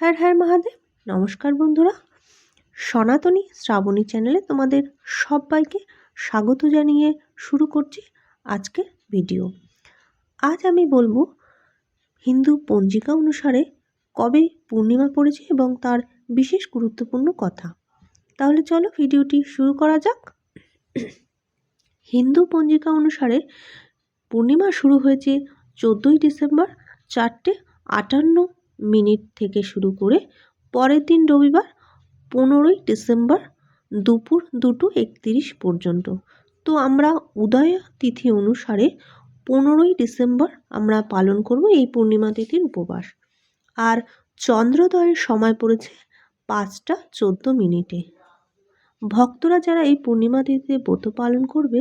হ্যার হ্যার মহাদেব। নমস্কার বন্ধুরা। সনাতনী শ্রাবণী চ্যানেলে তোমাদের সবাইকে স্বাগত জানিয়ে শুরু করছি আজকের ভিডিও। আজ আমি বলব হিন্দু পঞ্জিকা অনুসারে কবে পূর্ণিমা পড়েছে এবং তার বিশেষ গুরুত্বপূর্ণ কথা। তাহলে চলো ভিডিওটি শুরু করা যাক। হিন্দু পঞ্জিকা অনুসারে পূর্ণিমা শুরু হয়েছে চোদ্দোই ডিসেম্বর চারটে আটান্ন মিনিট থেকে শুরু করে পরের দিন রবিবার পনেরোই ডিসেম্বর দুপুর দুটো একতিরিশ পর্যন্ত। তো আমরা উদয় তিথি অনুসারে পনেরোই ডিসেম্বর আমরা পালন করব এই পূর্ণিমা তিথির উপবাস। আর চন্দ্রোদয়ের সময় পড়েছে পাঁচটা চোদ্দ মিনিটে। ভক্তরা যারা এই পূর্ণিমা তিথিতে ব্রত পালন করবে,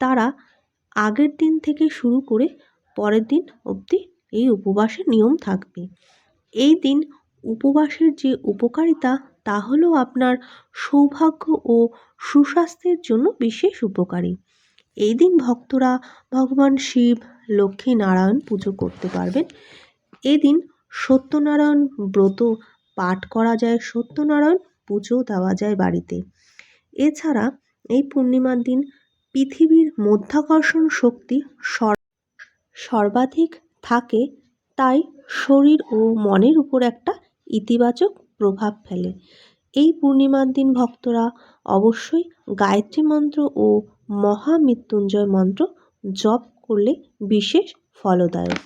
তারা আগের দিন থেকে শুরু করে পরের দিন অবধি এই উপবাসের নিয়ম থাকবে। এই দিন উপবাসের যে উপকারিতা, তা হলো আপনার সৌভাগ্য ও সুস্বাস্থ্যের জন্য বিশেষ উপকারী। এই দিন ভক্তরা ভগবান শিব, লক্ষ্মী নারায়ণ পুজো করতে পারবেন। এদিন সত্যনারায়ণ ব্রত পাঠ করা যায়, সত্যনারায়ণ পুজো দেওয়া যায় বাড়িতে। এছাড়া এই পূর্ণিমার দিন পৃথিবীর মধ্যাকর্ষণ শক্তি সর্বাধিক থাকে, তাই শরীর ও মনের উপর একটা ইতিবাচক প্রভাব ফেলে। এই পূর্ণিমার দিন ভক্তরা অবশ্যই গায়ত্রী মন্ত্র ও মহামৃত্যুঞ্জয় মন্ত্র জপ করলে বিশেষ ফলদায়ক।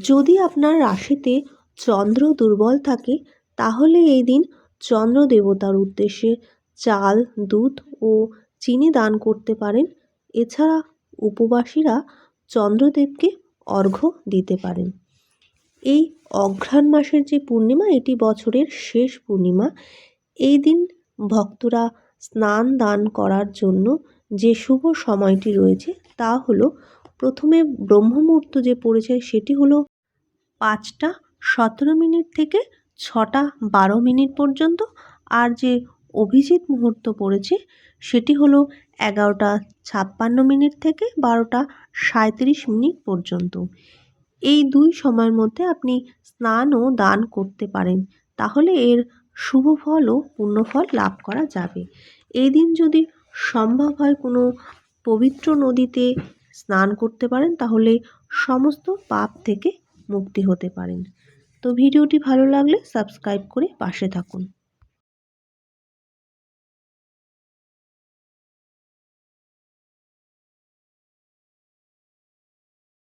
যদি আপনার রাশিতে চন্দ্র দুর্বল থাকে, তাহলে এই দিন চন্দ্র দেবতার উদ্দেশ্যে চাল, দুধ ও চিনি দান করতে পারেন। এছাড়া উপবাসীরা চন্দ্রদেবকে অর্ঘ্য দিতে পারেন। এই অঘ্রাণ মাসের যে পূর্ণিমা, এটি বছরের শেষ পূর্ণিমা। এই দিন ভক্তরা স্নান দান করার জন্য যে শুভ সময়টি রয়েছে, তা হলো প্রথমে ব্রহ্মমুহূর্ত যে পড়েছে, সেটি হলো পাঁচটা সতেরো মিনিট থেকে ছটা বারো মিনিট পর্যন্ত। আর যে অভিজিৎ মুহূর্ত পড়েছে, সেটি হলো এগারোটা ছাপ্পান্ন মিনিট থেকে বারোটা সাঁত্রিশ মিনিট পর্যন্ত। এই দুই সময়ের মধ্যে আপনি স্নান ও দান করতে পারেন, তাহলে এর শুভ ফল ও পুণ্যফল লাভ করা যাবে। এই দিন যদি সম্ভব হয় কোনো পবিত্র নদীতে স্নান করতে পারেন, তাহলে সমস্ত পাপ থেকে মুক্তি হতে পারেন। তো ভিডিওটি ভালো লাগলে সাবস্ক্রাইব করে পাশে থাকুন।